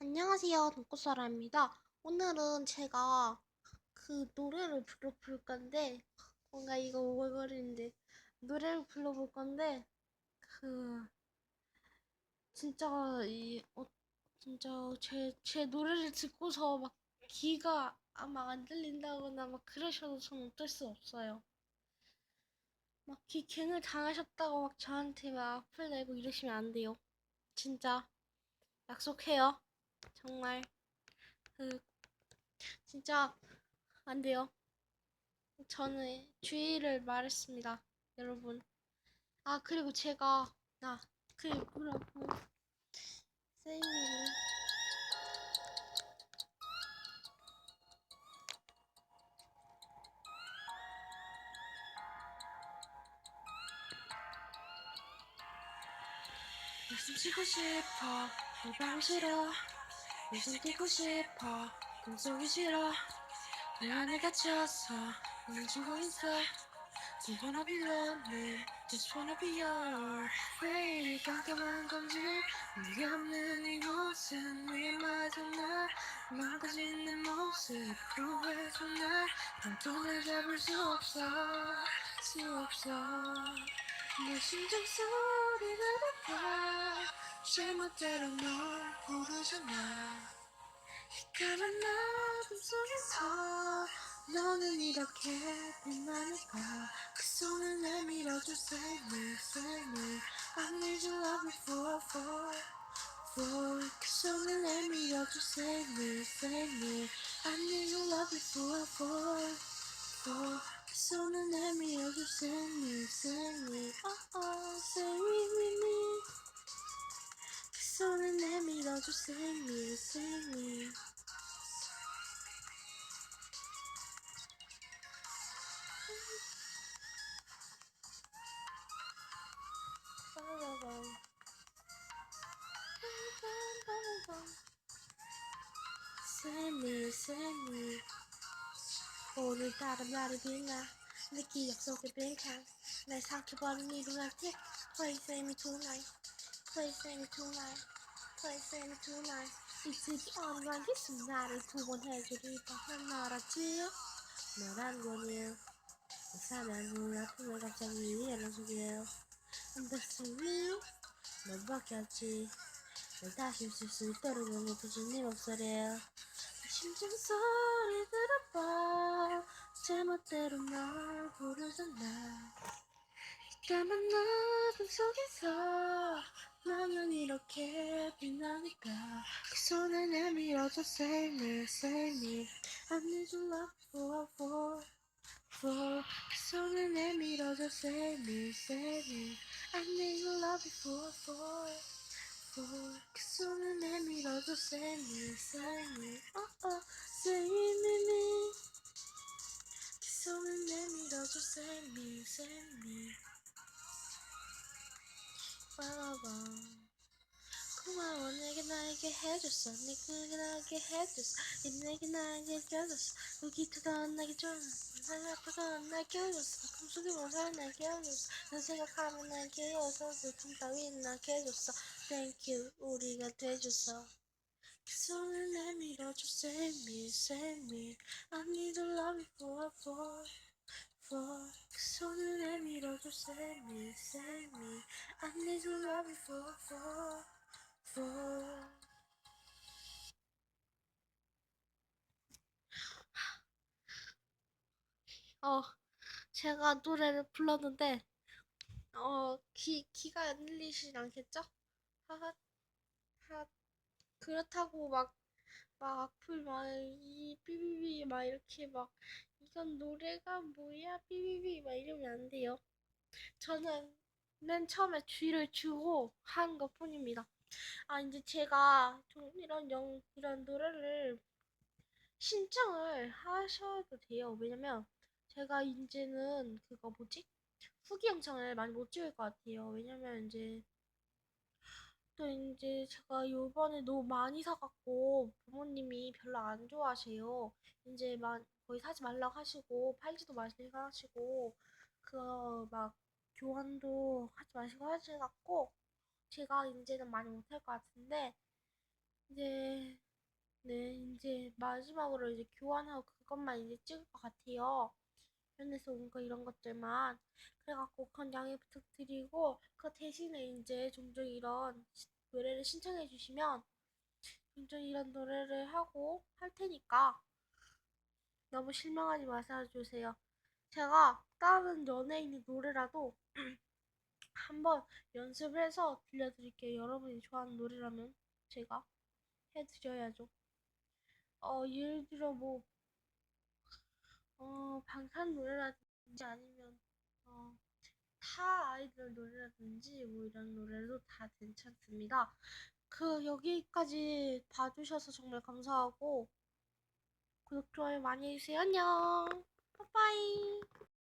안녕하세요, 돈코사라입니다. 오늘은 제가 그 노래를 불러볼 건데, 뭔가 이거 오글거리는데, 노래를 불러볼 건데, 그, 진짜, 이, 어, 진짜 제, 제 노래를 듣고서 막 귀가 막안 들린다거나 막 그러셔도 저는 어쩔 수 없어요. 막 귀 갱을 당하셨다고 막 저한테 막 악플 내고 이러시면 안 돼요. 진짜, 약속해요. 정말. 그 진짜 안 돼요. 저는 주의를 말했습니다, 여러분. 아 그리고 제가 나 그리고 그러고 쌤이를 웃음 쉬고 싶어 해방이 싫어 웃음 뛰고 싶어. 꿈속이 싫어. 내 안에 갇혀서 죽고 있어. Just wanna be lonely. Just wanna be your way 깜깜한 건지 네가 없는 이곳은 위험하지 날 망가진 내 모습으로 해줘 날 방통을 잡을 수 없어. 수 없어. 내 심장 소리를 들어봐 제멋대로 널 부르잖아 까만 어둠 속에서 너는 이렇게 빛나니까 그 손을 내밀어줘 Save me, save me I need your love for, for, for 그 손을 내밀어줘 Save me, save me I need your love for, for, for 그 손을 내밀어줘 Save me, save me Oh, oh, save me, me, Sorry, let me, don't you sing me, sing me. Send me, send me. โอ้ลืมตาดำลาเลยเพียงนะเมื่อกี้อยากโซกันเพียงค่ะในทางที่บอลมีดูแลเพียงไฟเซมีทุกไหน 버린 이 lunatic Play save me tonight Play save me tonight Play save me tonight 이틀이 어느한 기술 나를 구원해주리다 난 알았지요 너란 거니요 사면 후 아픔을 갑자기 일어나주게요 real 넌 바뀌었지 널 다시 웃을 수 있도록 높여준 네 목소리에 심장 소리 들어봐 제멋대로 널 부르잖아 까만 어둠 속에서 내밀어줘 Save me, save me I need your love for, for, for 그 손을 내밀어줘 Save me, save me I need your love for, for for 그 손을 내밀어줘 Save me, save me oh, oh, Save me, me 그 손을 내밀어줘 Save me, save me 빠라밤 고마워 내게 나에게 해줬어. 내게 나에게 해줬어. 네 내게 나에게 껴줬어. 그 기타가 나게 줘 사랑아빠가 날 껴줬어. 꿈속의 모사를 날 껴줬어. 넌 생각하면 날 깨워서 슬픔 따윈 나게 해줬어. Thank you. 우리가 돼줘서 그 손을 내밀어줘. Save me, save me. I need a love for, for, for. 그 손을 내밀어줘. Save me, save me. I need your love for, for, for 어, 제가 노래를 불렀는데, 어, 기, 기가 안 들리시진 않겠죠? 하하, 하, 그렇다고 막, 막 악플 막, 이, 삐비비, 막 이렇게 막, 이건 노래가 뭐야, 삐비비, 막 이러면 안 돼요. 저는 맨 처음에 쥐를 주고 한 것 뿐입니다. 아, 이제 제가 좀 이런 영, 이런 노래를 신청을 하셔도 돼요. 왜냐면 제가 이제는 그거 뭐지? 후기 영상을 많이 못 찍을 것 같아요. 왜냐면 이제 또 이제 제가 요번에 너무 많이 사갖고 부모님이 별로 안 좋아하세요. 이제 막 거의 사지 말라고 하시고 팔지도 마시고 하시고 그거 막 교환도 하지 마시고 하셔갖고 제가 이제는 많이 못할 것 같은데 이제 네 이제 마지막으로 이제 교환하고 그것만 이제 찍을 것 같아요. 현에서 온 거 이런 것들만 그래갖고 그건 양해 부탁드리고 그 대신에 이제 종종 이런 시- 노래를 신청해 주시면 종종 이런 노래를 하고 할 테니까 너무 실망하지 마사 주세요. 제가 다른 연예인의 노래라도 한번 연습을 해서 들려드릴게요. 여러분이 좋아하는 노래라면 제가 해드려야죠. 어, 예를 들어 뭐, 어, 방탄 노래라든지 아니면, 어, 타 아이돌 노래라든지 뭐 이런 노래도 다 괜찮습니다. 그, 여기까지 봐주셔서 정말 감사하고, 구독, 좋아요 많이 해주세요. 안녕. 빠빠이.